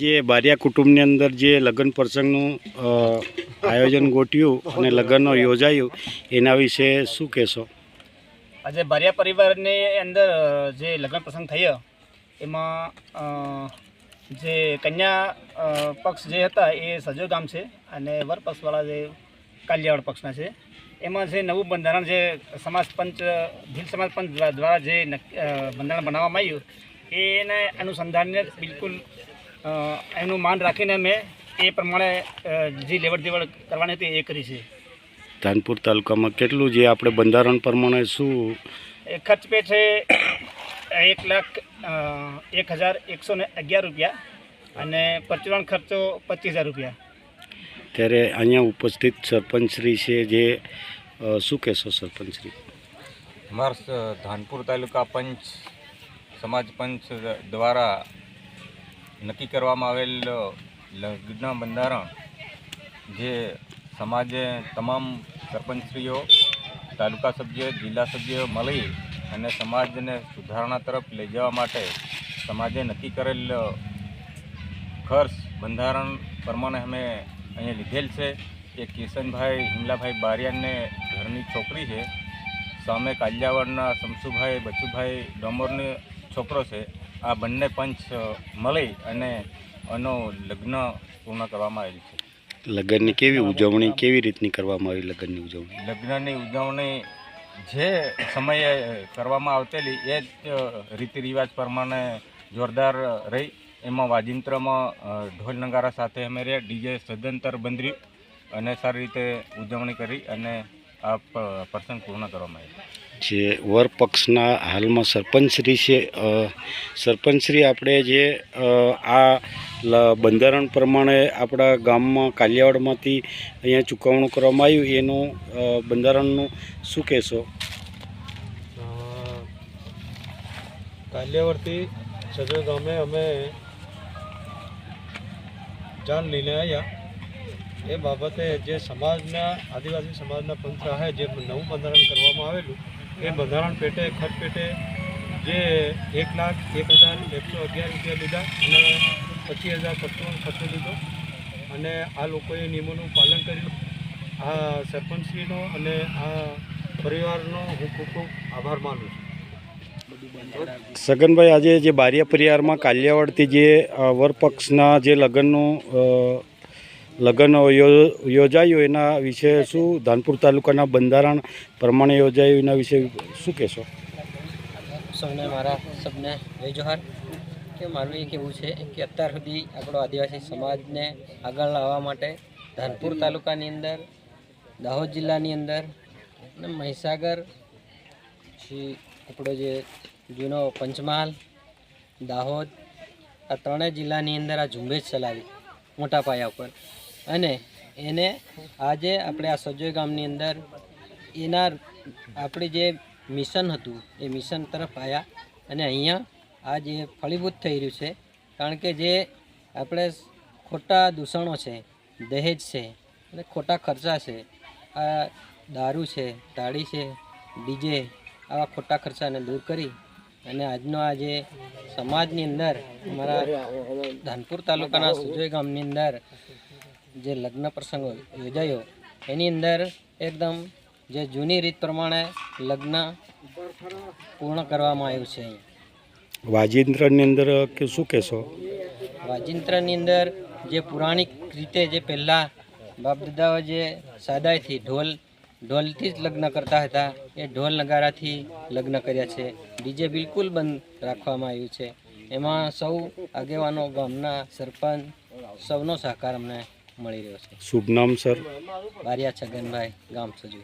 જે બારિયા કુટુંબની અંદર જે લગ્ન પ્રસંગનું આયોજન ગોઠ્યું અને લગ્નો યોજાયું, એના વિશે શું કહેશો? આજે બારિયા પરિવારની અંદર જે લગ્ન પ્રસંગ થયો, એમાં જે કન્યા પક્ષ જે હતા એ સજો ગામ છે અને વર પક્ષવાળા જે કાલિયાવાડ પક્ષના છે. એમાં જે નવું બંધારણ જે સમાજ પંચ, ભીલ સમાજ પંચ દ્વારા જે બંધારણ બનાવવામાં આવ્યું, એને અનુસંધાનને બિલકુલ એનું માન રાખીને મેં એ પ્રમાણે જે લેવડ દેવડ કરવાની હતી એ કરી છે. ધાનપુર તાલુકામાં કેટલું જે આપણે બંધારણ પ્રમાણે શું? એ ખર્ચ પે છે એક લાખ એક હજાર એકસો ને અગિયાર રૂપિયા અને પરચુરણ ખર્ચો પચીસ હજાર રૂપિયા. ત્યારે અહીંયા ઉપસ્થિત સરપંચશ્રી છે જે શું કહેશો સરપંચશ્રી અમારા ધાનપુર તાલુકા પંચ સમાજ પંચ દ્વારા નક્કી કરવામાં આવેલ લગ્ન બંધારણ જે સમાજે તમામ સરપંચશ્રીઓ, તાલુકા સભ્ય, જિલ્લા સભ્ય મળી અને સમાજને સુધારણા તરફ લઈ જવા માટે સમાજે નક્કી કરેલ ખર્ચ બંધારણ પ્રમાણે અમે અહીંયા લીધેલ છે. કે કિશનભાઈ હિમલાભાઈ બારિયાને ઘરની છોકરી છે. સામે કાલિયાવાડના શમશુભાઈ, બચુભાઈ ડોમરનો છોકરો છે. આ બંને પંચ મળી અને આનો લગ્ન પૂર્ણ કરવામાં આવેલ છે. લગ્નની કેવી ઉજવણી કેવી રીતની કરવામાં આવી લગ્નની ઉજવણી? લગ્નની ઉજવણી જે સમયે કરવામાં આવતેલી એ જ રીતિ રિવાજ પ્રમાણે જોરદાર રહી. એમાં વાજિંત્રમાં ઢોલ નગારા સાથે અમે રહ્યા ડીજે સદંતર બંધર્યું અને સારી રીતે ઉજવણી કરી અને આ પ્રસંગ પૂર્ણ કરવામાં આવ્યો. જે વરપક્ષના હાલમાં સરપંચશ્રી છે સરપંચશ્રી આપણે જે આ બંધારણ પ્રમાણે આપણા ગામમાં કાલિયાવાડમાંથી અહીંયા ચૂકવણું કરવામાં આવ્યું, એનું બંધારણનું શું કહેશો? કાલિયાવાડથી સજો ગામે અમે જાણ લઈને આવ્યા એ બાબતે જે સમાજના, આદિવાસી સમાજના પંચાએ જે નવું બંધારણ કરવામાં આવેલું એ બંધારણ પેટે ખર્ચ પેટે જે એક લાખ, એક હજાર, એકસો અગિયાર રૂપિયા લીધા અને પચીસ હજાર ખર્ચો ખર્ચો લીધો. અને આ લોકોએ નિયમોનું પાલન કર્યું. આ સરપંચશ્રીનો અને આ પરિવારનો હું ખૂબ ખૂબ આભાર માનું છું. સગનભાઈ, આજે જે બારિયા પરિવારમાં કાલિયાવાડથી જે વરપક્ષના જે લગ્નનું લગ્ન યોજાયું. એના વિશે શું? ધાનપુર તાલુકાના બંધારણ પ્રમાણે યોજાયું. એના વિશે શું કહેશો? સૌને, મારા સબને જય જોહાર. કે મારું એ કહેવું છે કે અત્યાર સુધી આપણો આદિવાસી સમાજને આગળ લાવવા માટે ધાનપુર તાલુકાની અંદર, દાહોદ જિલ્લાની અંદર અને મહીસાગર, પછી આપણો જે જૂનો પંચમહાલ, દાહોદ, આ ત્રણેય જિલ્લાની અંદર આ ઝુંબેશ ચલાવી મોટા પાયા ઉપર. અને એને આજે આપણે આ સજોય ગામની અંદર એના આપણે જે મિશન હતું, એ મિશન તરફ આવ્યા અને અહીંયા આ જે ફળીભૂત થઈ રહ્યું છે, કારણ કે જે આપણે ખોટા દૂષણો છે, દહેજ છે, અને ખોટા ખર્ચા છે, આ દારૂ છે, તાળી છે, ડીજે, આવા ખોટા ખર્ચાને દૂર કરી અને આજનો આ જે સમાજની અંદર અમારા ધાનપુર તાલુકાના સુજોઈ ગામની અંદર જે લગ્ન પ્રસંગો યોજાયો એની અંદર એકદમ જે જૂની રીત પ્રમાણે લગ્ન પૂર્ણ કરવામાં આવ્યું છે વાજિંત્રની અંદર શું કહેશો? વાજિંત્રની અંદર જે પુરાણિક રીતે જે પહેલાં બાપ દાદાઓ જે સાદાઈથી ઢોલ ઢોલથી જ લગ્ન કરતા હતા એ ઢોલ નગારાથી લગ્ન કર્યા છે. ડીજે બિલકુલ બંધ રાખવામાં આવ્યું છે. એમાં સૌ આગેવાનો ગામના સરપંચ સૌનો સહકાર અમને મળી રહ્યો છે. શુભ નામ સર. બારિયા છગનભાઈ ગામ સજુ